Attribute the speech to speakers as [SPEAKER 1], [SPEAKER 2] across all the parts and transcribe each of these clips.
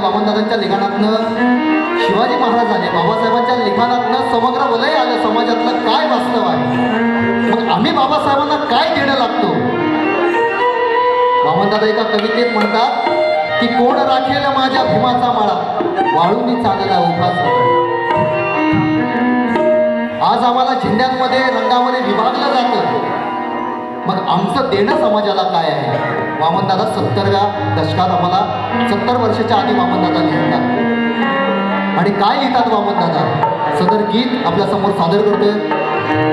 [SPEAKER 1] वामनदादांच्या आले वामनदादांच्या लिखाणातनं शिवाजी महाराज आले बाबासाहेबांच्या लिखाणातनं समग्र वलय आलं समाजातलं काय वास्तव आहे? मग आम्ही बाबासाहेबांना काय देणं लागतो? वामनदादा एका कवितेत म्हणतात की कोण राखेल माझ्या भीमाचा माळा वाळूनी चालला उभाच आज आम्हाला झेंड्यांमध्ये रंगामध्ये विभागलं जातं. मग आमचं देणं समाजाला काय आहे? वामनदादा सत्तरव्या दशकात आम्हाला सत्तर वर्षाच्या आधी वामनदादा लिहितात. आणि काय लिहितात वामनदादा? सदर गीत आपल्यासमोर सादर करतोय.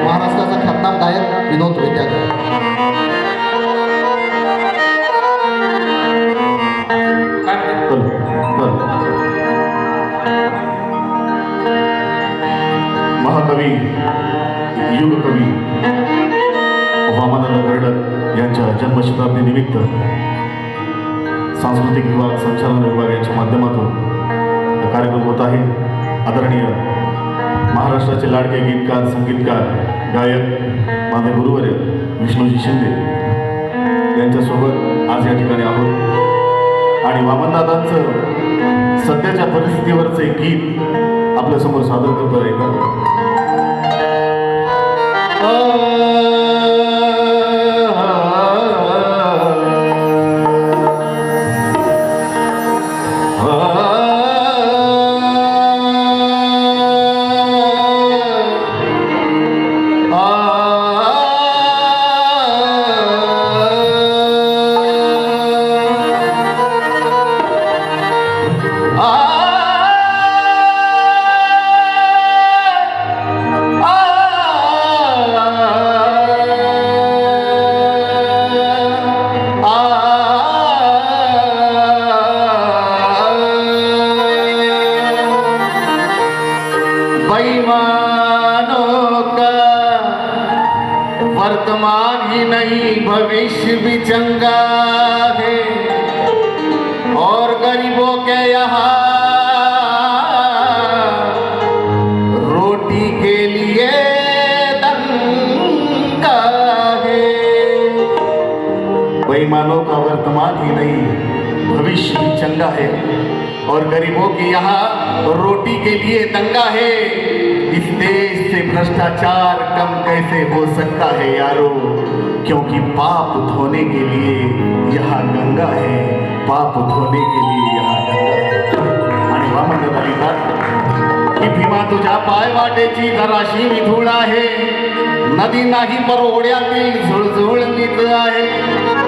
[SPEAKER 1] महाराष्ट्राचा ख्यातनाम गायक विनोद विद्याधर.
[SPEAKER 2] महाकवी युगकवी. जन्मशताब्दीनिमित्त निमित्त सांस्कृतिक विभाग संचालन विभाग यांच्या माध्यमातून कार्यक्रम होत आहे. आदरणीय महाराष्ट्राचे लाडके गीतकार संगीतकार गायक माझे गुरुवर्य विष्णूजी शिंदे यांच्यासोबत आज या ठिकाणी आहोत. आणि वामनदादांचं सध्याच्या परिस्थितीवरचं एक गीत आपल्यासमोर सादर करतो आहे. का
[SPEAKER 3] प्रवेश भी चंगा है। और गरीबों के यहाँ रोटी के लिए दंगा है।
[SPEAKER 2] बेईमानों का वर्तमान ही नहीं भविष्य चंगा है।
[SPEAKER 3] और गरीबों के यहाँ रोटी के लिए दंगा है। इस देश से भ्रष्टाचार कम कैसे हो सकता है यारो? क्योंकि पाप धोने के लिए यहाँ गंगा है। पाप धोने के लिए यहाँ गंगा है।
[SPEAKER 2] वामनदादा लिहितात
[SPEAKER 3] की भीमा तुझ्या पाय वाटेची जराशी विधुळ आहे नदी नाही परोड्यातील झुळझुळ नीत आहे।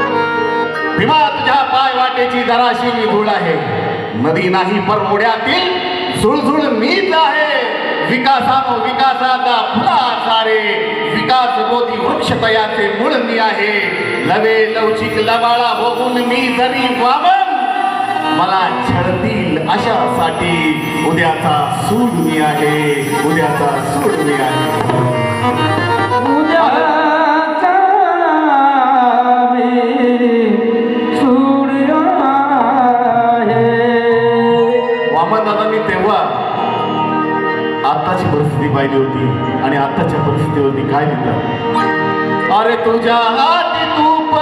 [SPEAKER 3] भीमा तुझ्या पाय वाटेची जराशी विधुळ आहे नदी नाही परमोड्यातील झुळझुळ मीच आहे. विकासानो विकासाचा फुला सारे विकास बोधी वृक्ष तयाचे मूळ मी आहे. लवे लवचिक लबाळा बघून मी जरी वामन मला छळतील अशासाठी उद्याचा सूड मी आहे उद्याचा सूड मी आहे. पाहिली होती आणि आताच्या परिस्थितीवरती काय म्हणतात? अरे तुझ्या हाती तूप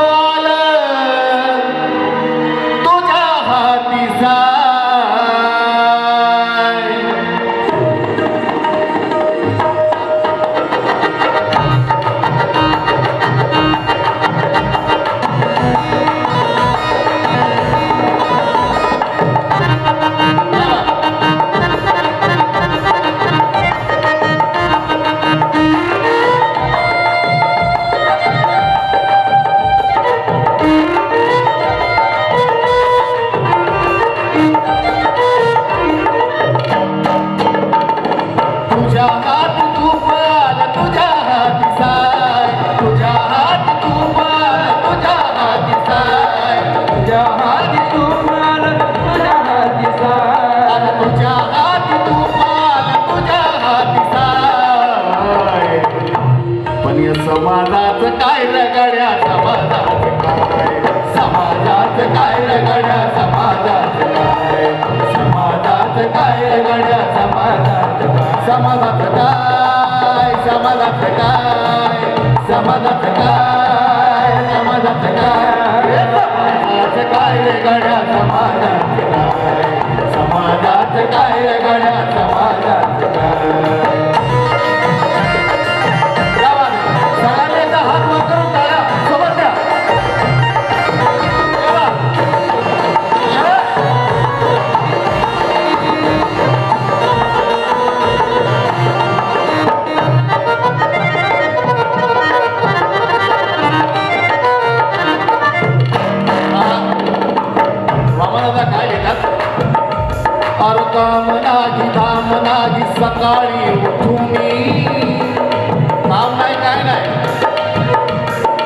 [SPEAKER 3] समाजात काय रगड्या समाजात काय? समाजात काय रगड्या समाजात काय? समाजात काय रगड्या समाजात समाजात काय? समाजात काय? समाजात काय? समाजात काय? समाजात काय रगड्या समाजात समाजात काय काम नाही धाम नाही सकाळी उठूनी काम नाही काय नाही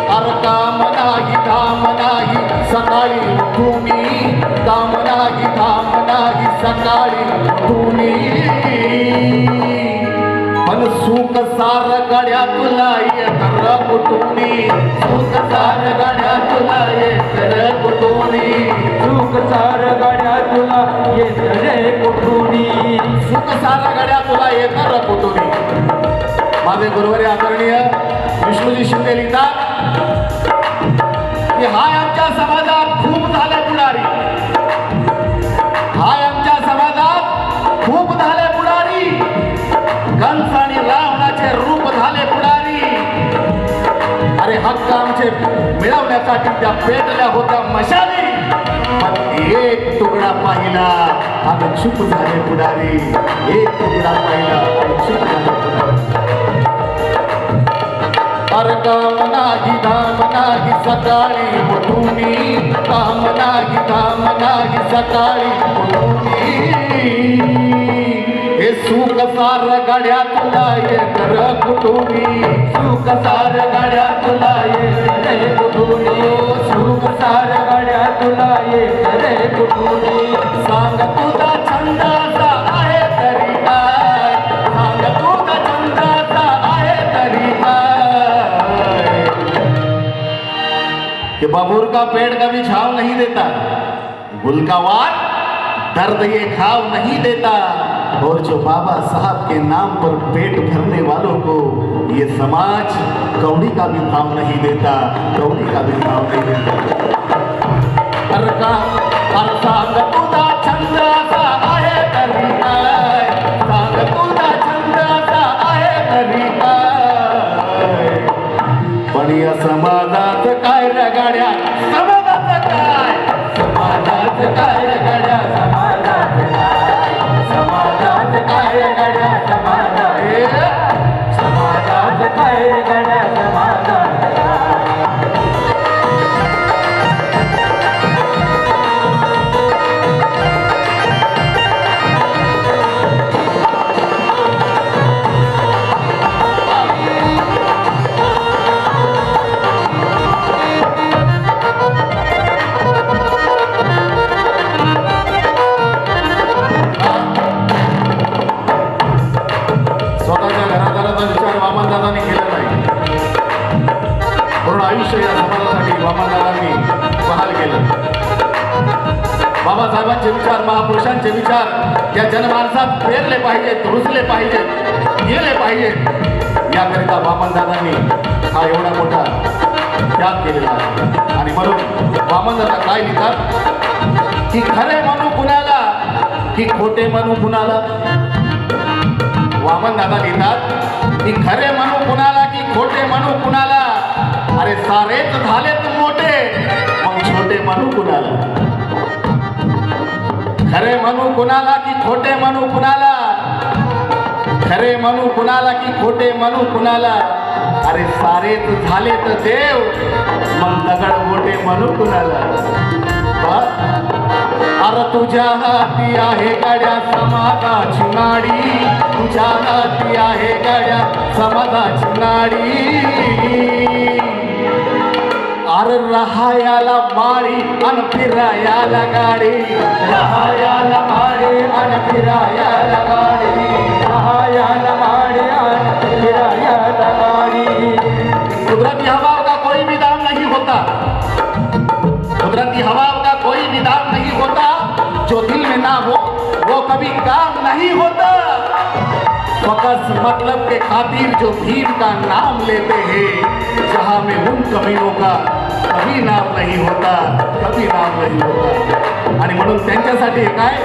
[SPEAKER 3] अर काम नाही धाम नाही सकाळी उठूनी काम नाही धाम नाही सकाळी उठूनी पण सुख सार गड्या तुला ये कर सुख सार गड्या तुला ये कर
[SPEAKER 4] सुख सार गड्या तुला येत
[SPEAKER 3] सारा गड्या तुला येणार कर माझे गुरुवारी आदरणीय विष्णूजी शिंदे लिहितात की हाय आमच्या समाजात खूप झाले पुढारी. हाय आमच्या समाजात खूप झाले पुढारी. कंस आणि रावणाचे रूप झाले पुढारी. अरे हक्क आमचे मिळवण्यासाठी त्या पेटल्या होत्या मशाली. एक तुकडा पाहिला. आणि चूप झाले पुढारी. एक तुकडा पाहिला आणि चूप झाले पुढारी. अरे काम नाही धाम नाही सकाळी उठूनी काम नाही धाम नाही सकाळी उठूनी हे सुख सार गाड्या तुला ये कर कुटुनी
[SPEAKER 4] सुख सार गाड्या तुला येत रे सुख सार
[SPEAKER 3] बबूर का पेड़ कभी छाव नहीं देता। गुल का वार दर्द ये खाव नहीं देता। और जो बाबा साहब के नाम पर पेट भरने वालों को ये समाज कौड़ी का भी भाव नहीं देता। कौड़ी का भी भाव नहीं देता। हर का हर सांग तुझा छंद असा आहे तरी काय सांग तुझा छंद असा आहे तरी काय पण या समाजात काय रगाड्या समाजात काय? समाजात काय रगाड्या
[SPEAKER 4] समाजात काय? समाजात काय गाड्या समाजात?
[SPEAKER 3] हे
[SPEAKER 4] समाजात काय गाड्या
[SPEAKER 3] बाबासाहेबांचे विचार महापुरुषांचे विचार या जनमानसात पेरले पाहिजेत रुजले पाहिजेत गेले पाहिजेत याकरिता वामनदादांनी हा एवढा मोठा त्याग केलेला आहे. आणि म्हणून वामनदादा काय लिहितात? की खरे म्हणू कुणाला की खोटे म्हणू कुणाला? वामन दादा लिहितात की खरे म्हणू कुणाला की खोटे म्हणू कुणाला? अरे सारेच झालेत मोठे मग छोटे म्हणू कुणाला? खरे म्हणू कुणाला की खोटे म्हणू कुणाला? खरे म्हणू कुणाला की खोटे म्हणू कुणाला? अरे सारेच तर देव मग दगड मोठे म्हणू कुणाला? अरे तुझ्या हाती आहे गड्या समाजाची नाडी. तुझ्या हाती आहे गड्या समाजाची नाडी. अरे रहायाला माळी अन फिरायाला गाडी.
[SPEAKER 4] राहायाला माडे आणि फिरायाला गाडी. राहायाला माडे आणि फिरायाला गाडी.
[SPEAKER 3] कुदरती हवा का कोई भी दाम नहीं होता. कुदरती हवा का कोई भी दाम नहीं होता. जो दिल में ना हो, वो कभी काम नहीं होता. फकस मतलब के खातिर जो भीम का नाम लेते हैं, जहाँ में उन कमीनों का कभी नाम नाही होता कभी नाम नाही होता. आणि म्हणून त्यांच्यासाठी काय?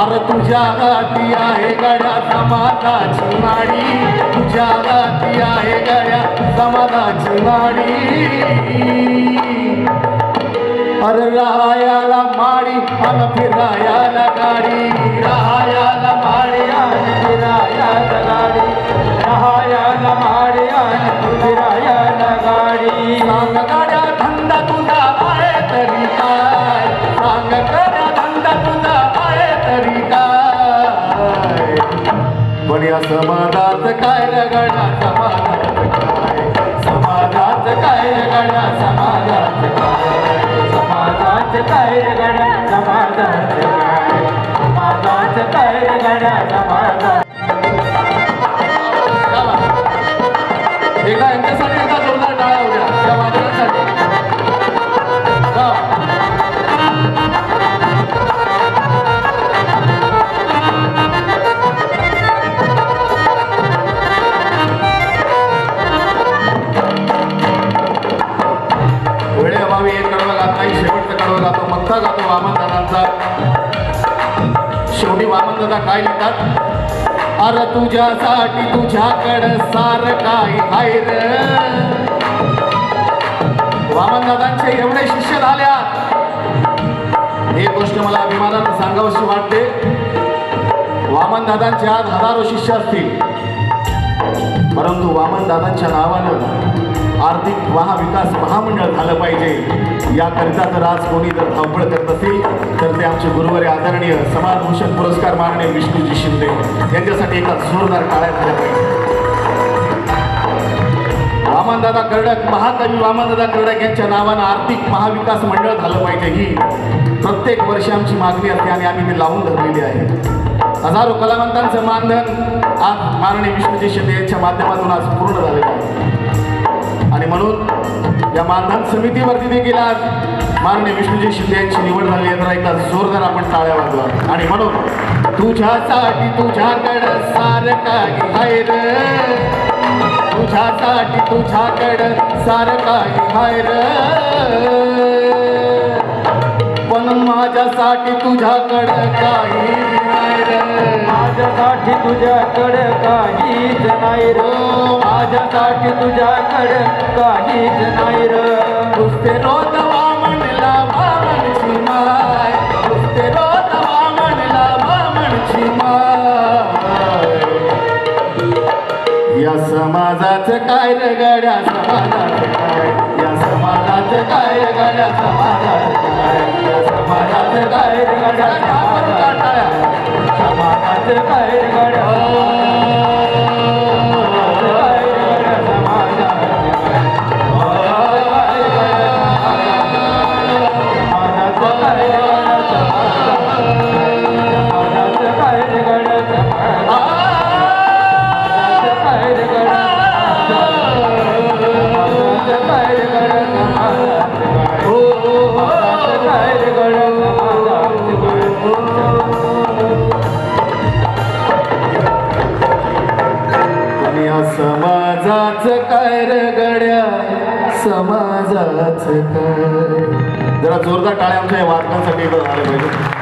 [SPEAKER 3] अरे तुझ्या गाठी आहे गड्या समाजाची नाडी तुझ्या गाठी आहे गड्या समाजाची नाडी अर राहायाला माळी अन फिरायाला गाडी. राहायाला माळी
[SPEAKER 4] अन फिरायाला गाडी. राहायाला माळी अन फिरायाला गाडी.
[SPEAKER 3] सांग समाजात काय रगडा समाजात? काय
[SPEAKER 4] समाजात काय
[SPEAKER 3] रगडा समाज वामनदादा काय लिहितात? अरे तुझ्यासाठी तुझ्याकडं सार काय हाय र. वामनदादांचे एवढे शिष्य झाल्या. हे गोष्ट मला अभिमानानं सांगावशी वाटते. वामनदादांच्या आज हजारो शिष्य असतील. परंतु वामनदादांच्या नावानं आर्थिक महाविकास महामंडळ झालं पाहिजे. याकरिता जर आज कोणी जर धावपळ करत असेल तर ते आमचे गुरुवारी आदरणीय समाजभूषण पुरस्कार माननीय विष्णूजी शिंदे यांच्यासाठी एका जोरदार टाळ्या झाल्या पाहिजे. वामनदादा कर्डक महाकवी वामनदादा कर्डक यांच्या नावानं आर्थिक महाविकास मंडळ झालं पाहिजे ही. प्रत्येक वर्षी आमची मागणी असते आणि आम्ही ते लावून धरलेली आहे. हजारो कलावंतांचं मानधन आज माननीय विष्णूजी शिंदे यांच्या माध्यमातून आज पूर्ण झालेलं आहे. आणि म्हणून या मानधन समितीवरती देखील आज माननीय विष्णूजी शिंदे यांची निवड झाली आहे. तर एकदा जोरदार आपण टाळ्या वाजवा. आणि म्हणून तुझ्यासाठी तुझ्याकडं सार काही हाय रे. तुझ्यासाठी तुझ्याकडं सार काही हाय रे. पण माझ्यासाठी तुझ्याकडं काही नाही रे.
[SPEAKER 4] माझ्यासाठी तुझ्याकडे काहीच नाही र. माझ्यासाठी तुझ्याकडे काहीच नाही र.
[SPEAKER 3] नुसते रोज बामण वामनची माय नुसते रोज वामनला वामनची माय या समाजाचं काय रे गड्या? समाजाचं काय? या समाजाचं काय रे गड्या? समाजाचं काय? या समाजाचं काय रे गड्या? समाजाचं काय?
[SPEAKER 4] समाजात काय रे गड्या
[SPEAKER 3] समाजाचं काय जरा जोरदार टाळ्या